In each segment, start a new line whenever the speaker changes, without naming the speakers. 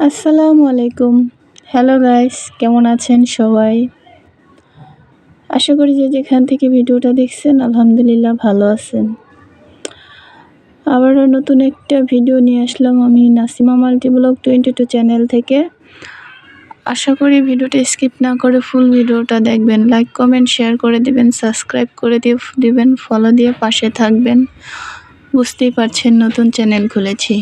আসসালামু আলাইকুম। Hello guys কেমন আছেন সবাই? আশা করি যে যেখান থেকে ভিডিওটা দেখছেন, আলহামদুলিল্লাহ ভালো আছেন। আবারও নতুন একটা ভিডিও নিয়ে আসলাম আমি Nasima multi blog twenty two channel থেকে। আশা করি ভিডিওটা স্কিপ না করে ফুল ভিডিওটা দেখবেন। লাইক কমেন্ট শেয়ার করে দিবেন সাবস্ক্রাইব করে দিয়ে দিবেন ফলো দিয়ে পাশে থাকবেন। বুঝতেই পারছেন নতুন চ্যানেল খুলেছি।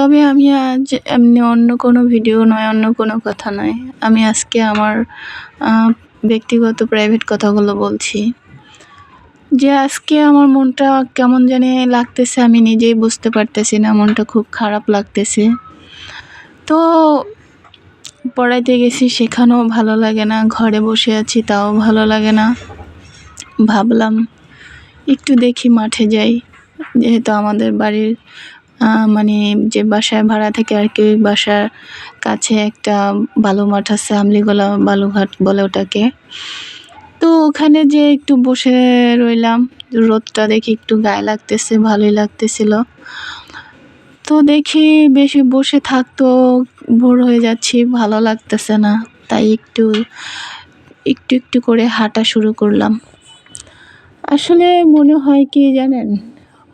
তবে আমি আজ এমনি অন্য কোনো ভিডিও নয়, অন্য কোনো কথা নয়। আমি আজকে আমার ব্যক্তিগত প্রাইভেট কথাগুলো বলছি। যে আজকে আমার মনটা কেমন জানি লাগতেছে, আমি নিজেই বুঝতে পারতেছি না, মনটা খুব খারাপ লাগতেছে। তো পড়াইতে গেছি, সেখানেও ভালো লাগে না, ঘরে বসে আছি তাও ভালো লাগে না। ভাবলাম, একটু দেখি মাঠে যাই, যেহেতু আমাদের বাড়ির মানে যে বাসায় ভাড়া থাকে আর কি, ওই বাসার কাছে একটা বালু মাঠ আছে, আমলিগোলা বালুঘাট বলে ওটাকে। তো ওখানে যে একটু বসে রইলাম, রোদটা দেখি একটু গায়ে লাগতেছে, ভালোই লাগতেছিল। তো দেখি বেশি বসে থাকতো ভোর হয়ে যাচ্ছি, ভালো লাগতেছে না, তাই একটু একটু একটু করে হাঁটা শুরু করলাম। আসলে মনে হয় কি জানেন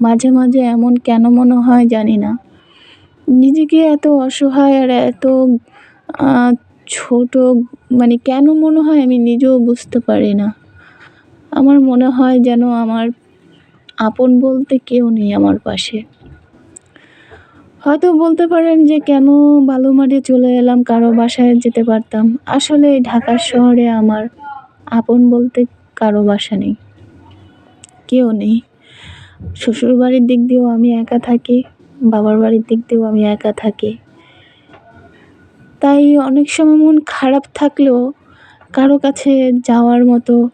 মাঝে মাঝে এমন কেন মনে হয় জানি না। নিজেকে এত অসহায় আর এত ছোট মানে কেন মনে হয় আমি নিজেও বুঝতে পারি না। আমার মনে হয় যেন আমার আপন বলতে কেউ নেই আমার পাশে। হয়তো বলতে পারেন যে কেন বালু মাঠে চলে এলাম, কারও বাসায় যেতে পারতাম। আসলে এই ঢাকার শহরে আমার আপন বলতে কারও বাসা নেই। কেউ নেই। শ্বশুর বাড়ির দিক দিয়েও আমি একা থাকি, বাবার বাড়ির দিক দিয়েও আমি একা থাকি। তাই অনেক সময় মন খারাপ থাকলেও কারও কাছে যাওয়ার মতো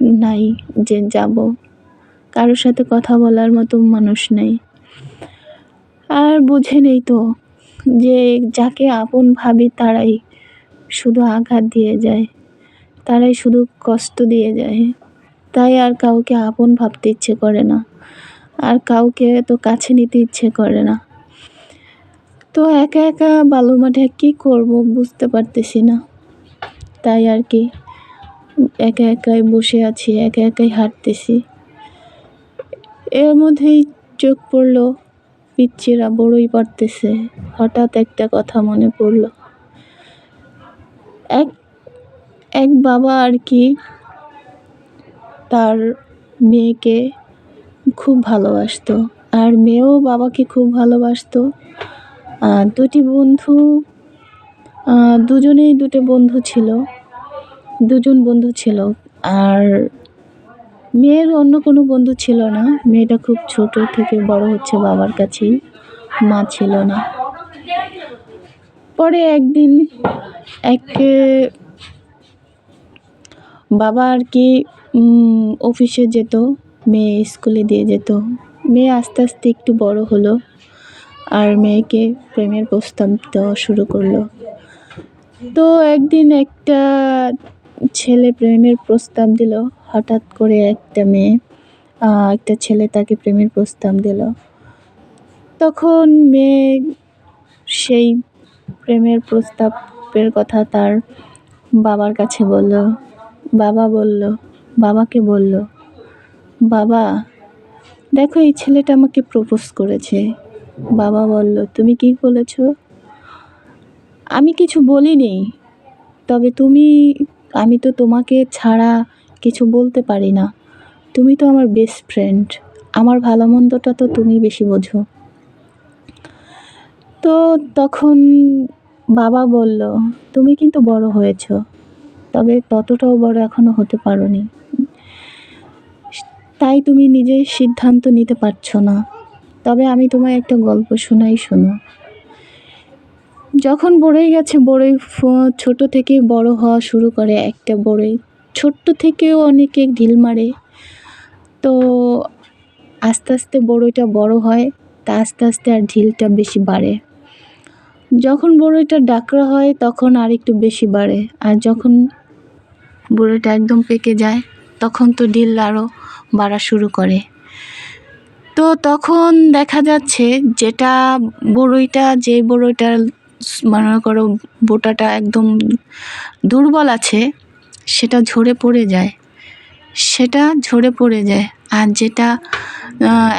নাই যে যাব। কারোর সাথে কথা বলার মতো মানুষ নেই। আর বুঝে নেই তো যে যাকে আপন ভাবি তারাই শুধু আঘাত দিয়ে যায়, তারাই শুধু কষ্ট দিয়ে যায়। তাই আর কাউকে আপন ভাবতে ইচ্ছে করে না। আর কাউকে তো কাছে নিতে ইচ্ছে করে না। তো একা একা বালু মাঠে কী করব বুঝতে পারতেছি না। তাই আর কি, একা একাই বসে আছি, একা একাই হাঁটতেছি। এর মধ্যেই চোখ পড়ল পিচ্ছিরা বড়ই পারতেছে, হঠাৎ একটা কথা মনে পড়ল। এক এক বাবা আর কি, তার মেয়েকে খুব ভালোবাসতো। আর মেয়েও বাবাকে খুব ভালোবাসতো। দুটি বন্ধু দুজনেই দুটো বন্ধু ছিল। দুজন বন্ধু ছিল। আর মেয়ের অন্য কোনো বন্ধু ছিল না। মেয়েটা খুব ছোট থেকে বড় হচ্ছে বাবার কাছেই। মা ছিল না। পরে একদিন এক বাবা আর কি অফিসে যেত। মেয়ে স্কুলে দিয়ে যেত। মেয়ে আস্তে আস্তে একটু বড় হলো আর মেয়েকে প্রেমের প্রস্তাব দেওয়া শুরু করল। তো একদিন একটা ছেলে প্রেমের প্রস্তাব দিল, হঠাৎ করে একটা মেয়ে একটা ছেলে তাকে প্রেমের প্রস্তাব দিল। তখন মেয়ে সেই প্রেমের প্রস্তাবের কথা তার বাবার কাছে বলল, বাবা বলল, বাবাকে বলল বাবা, দেখো এই ছেলেটা আমাকে প্রপোজ করেছে। বাবা বলল, তুমি কি বলেছ? আমি কিছু বলিনি, তবে তুমি, আমি তো তোমাকে ছাড়া কিছু বলতে পারি না। তুমি তো আমার বেস্ট ফ্রেন্ড আমার ভালো মন্দটা তো তুমি বেশি বোঝো। তো তখন বাবা বলল, তুমি কিন্তু বড় হয়েছ, তবে ততটাও বড় এখনও হতে পারো নি তাই তুমি নিজের সিদ্ধান্ত নিতে পারছ না। তবে আমি তোমায় একটা গল্প শোনাই, শোনো। যখন বড়ই গেছে, বড়ই ছোট থেকে বড় হওয়া শুরু করে একটা বড়ই। ছোট্ট থেকেও অনেকে ঢিল মারে। তো আস্তে আস্তে বড়ইটা বড় হয়, তা আস্তে আস্তে আর ঢিলটা বেশি বাড়ে। যখন বড়ইটা ডাকরা হয়, তখন আর একটু বেশি বাড়ে। আর যখন বড়ইটা একদম পেকে যায়, তখন তো ঢিল আরও বাড়া শুরু করে। তো তখন দেখা যাচ্ছে যেটা বড়ইটা, যে বড়ইটার মনে করো বোটাটা একদম দুর্বল আছে, সেটা ঝরে পড়ে যায়। সেটা ঝরে পড়ে যায় আর যেটা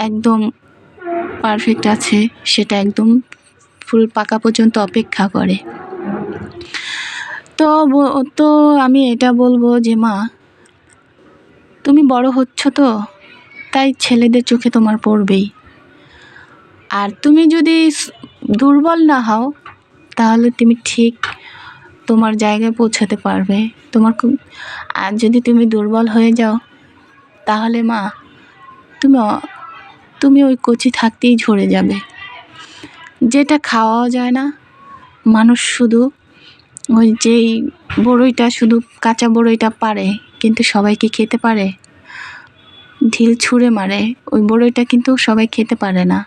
একদম পারফেক্ট আছে, সেটা একদম ফুল পাকা পর্যন্ত অপেক্ষা করে। তো তো আমি এটা বলব যে মা তুমি বড় হচ্ছ তো, তাই ছেলেদের চোখে তোমার পড়বেই। আর তুমি যদি দুর্বল না হও, তাহলে তুমি ঠিক তোমার জায়গায় পৌঁছাতে পারবে। তোমার আর যদি তুমি দুর্বল হয়ে যাও, তাহলে মা, তুমি তুমি ওই কচি থাকতেই ঝরে যাবে। যেটা খাওয়াও যায় না, মানুষ শুধু ওই যেই বড়ইটা, শুধু কাঁচা বড়ইটা পারে। কিন্তু সবাই কি খেতে পারে? ঢিল ছুঁড়ে মারে। ওই বড়ইটা কিন্তু সবাই খেতে পারে না।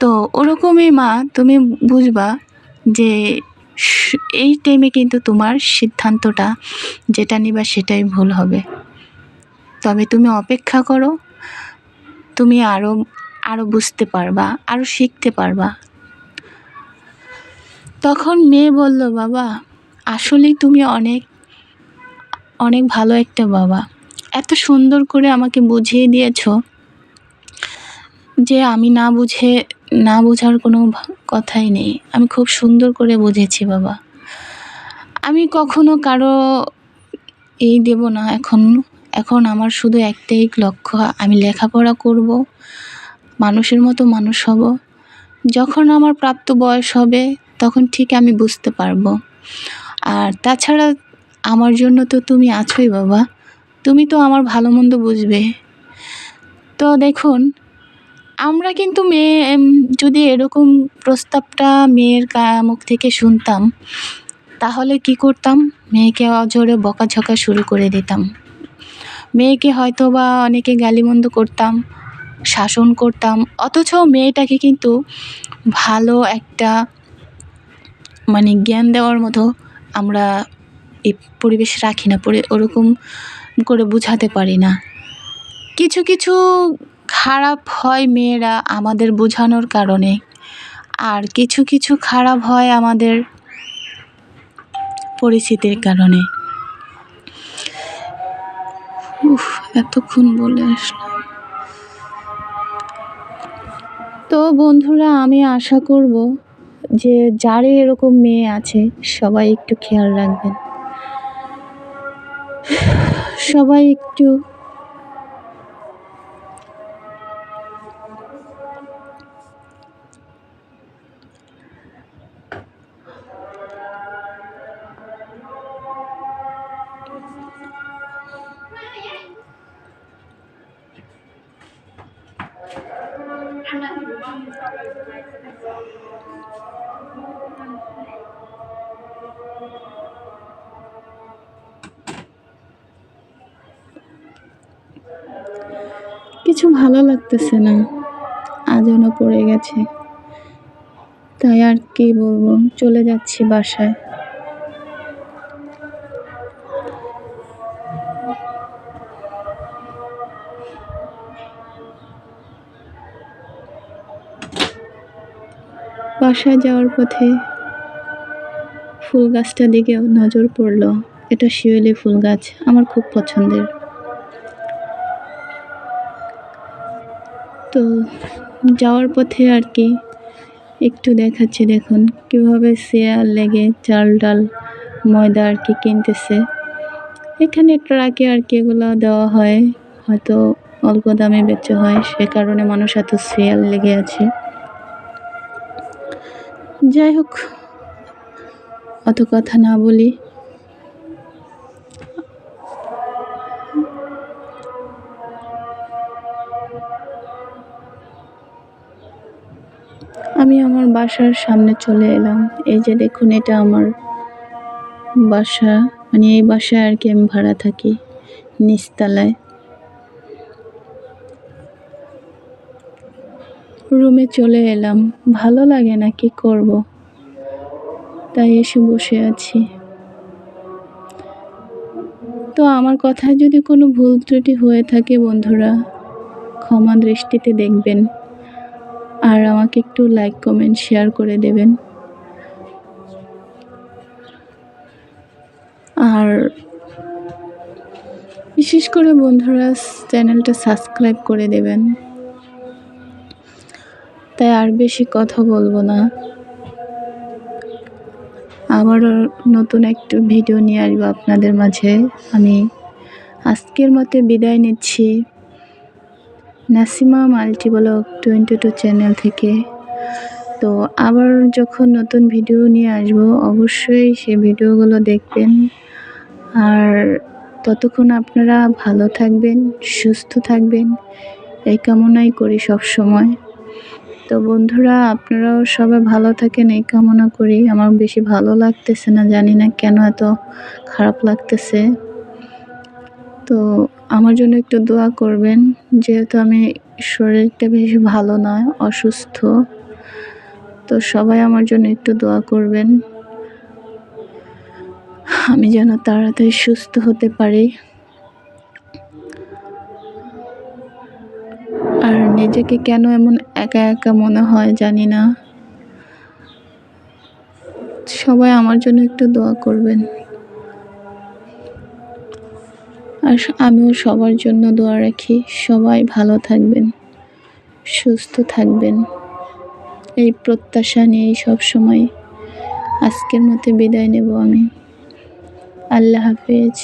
তো ওরকমই মা, তুমি বুঝবা যে এই টাইমে কিন্তু তোমার সিদ্ধান্তটা, যেটা নিবা সেটাই ভুল হবে। তবে তুমি অপেক্ষা করো। তুমি আরও আরও বুঝতে পারবা আরও শিখতে পারবা। তখন মেয়ে বলল, বাবা, আসলেই তুমি অনেক অনেক ভালো একটা বাবা। এত সুন্দর করে আমাকে বুঝিয়ে দিয়েছ যে আমি না বুঝে, না বোঝার কোনো কথাই নেই। আমি খুব সুন্দর করে বুঝেছি বাবা। আমি কখনো কারও এই দেব না। এখন এখন আমার শুধু একটাই লক্ষ্য, আমি লেখাপড়া করব, মানুষের মতো মানুষ হব। যখন আমার প্রাপ্ত বয়স হবে, তখন ঠিক আমি বুঝতে পারব। আর তাছাড়া আমার জন্য তো তুমি আছোই বাবা। তুমি তো আমার ভালো মন্দ বুঝবে। তো দেখুন, আমরা কিন্তু মেয়ে যদি এরকম প্রস্তাবটা মেয়ের মুখ থেকে শুনতাম, তাহলে কি করতাম? মেয়েকে অজোরে বকাঝকা শুরু করে দিতাম। মেয়েকে হয়তো বা অনেকে গালিমন্দ করতাম, শাসন করতাম, অথচ মেয়েটাকে কিন্তু ভালো একটা মানে জ্ঞান দেওয়ার মতো আমরা এই পরিবেশ রাখি না, পরে ওরকম করে বোঝাতে পারি না। কিছু কিছু খারাপ হয় মেয়েরা আমাদের বোঝানোর কারণে, আর কিছু কিছু খারাপ হয় আমাদের পরিস্থিতির কারণে। উফ, এতক্ষণ বলে তো বন্ধুরা, আমি আশা করব যে যারে এরকম মেয়ে আছে, সবাই একটু খেয়াল রাখবেন। সবাই একটু কিছু ভালো লাগতেছে না। আজানও পড়ে গেছে। তাই আর কি বলব, চলে যাচ্ছি বাসায়। বাসায় যাওয়ার পথে ফুল গাছটা দিকেও নজর পড়ল। এটা শিউলি ফুল গাছ, আমার খুব পছন্দের। তো যাওয়ার পথে আর কি একটু দেখাচ্ছি দেখুন। কীভাবে শেয়ার লেগে চাল ডাল, ময়দা আর কি কিনতেছে। এখানে ট্রাকে আর কি এগুলো দেওয়া হয়। হয়তো অল্প দামে বেচা হয়, সে কারণে মানুষ এত শেয়ার লেগে আছে। যাই হোক, অত কথা না বলি। আমি আমার বাসার সামনে চলে এলাম। এই যে দেখুন, এটা আমার বাসা। মানে এই বাসায় আর কি আমি ভাড়া থাকি, নিচতলায়। রুমে চলে এলাম। ভালো লাগে না, কি করব? তাই এসে বসে আছি। তো আমার কথায় যদি কোনো ভুল ত্রুটি হয়ে থাকে বন্ধুরা, ক্ষমা দৃষ্টিতে দেখবেন। আমাকে একটু লাইক কমেন্ট শেয়ার করে দেবেন। আর বিশেষ করে বন্ধুরা, চ্যানেলটা সাবস্ক্রাইব করে দেবেন। তাই আর বেশি কথা বলব না। আবারও নতুন একটু ভিডিও নিয়ে আসব আপনাদের মাঝে। আমি আজকের মতো বিদায় নিচ্ছি। Nasima multi blog twenty two channel থেকে। তো আবার যখন নতুন ভিডিও নিয়ে আসব, অবশ্যই সেই ভিডিওগুলো দেখবেন। আর ততক্ষণ আপনারা ভালো থাকবেন, সুস্থ থাকবেন। এই কামনাই করি সব সময়। তো বন্ধুরা, আপনারাও সবাই ভালো থাকেন, এই কামনা করি। আমার বেশি ভালো লাগতেছে না, জানি না কেন এত খারাপ লাগতেছে। তো আমার জন্য একটু দোয়া করবেন, যেহেতু আমি শরীরটা বেশি ভালো নয়, অসুস্থ। তো সবাই আমার জন্য একটু দোয়া করবেন। আমি যেন তাড়াতাড়ি সুস্থ হতে পারি। আর নিজেকে কেন এমন একা একা মনে হয় জানি না। সবাই আমার জন্য একটু দোয়া করবেন। আর আমিও সবার জন্য দোয়া রাখি। সবাই ভালো থাকবেন, সুস্থ থাকবেন। এই প্রত্যাশা নিয়েই সব সময় আজকের মতো বিদায় নেব আমি। আল্লাহ হাফেজ।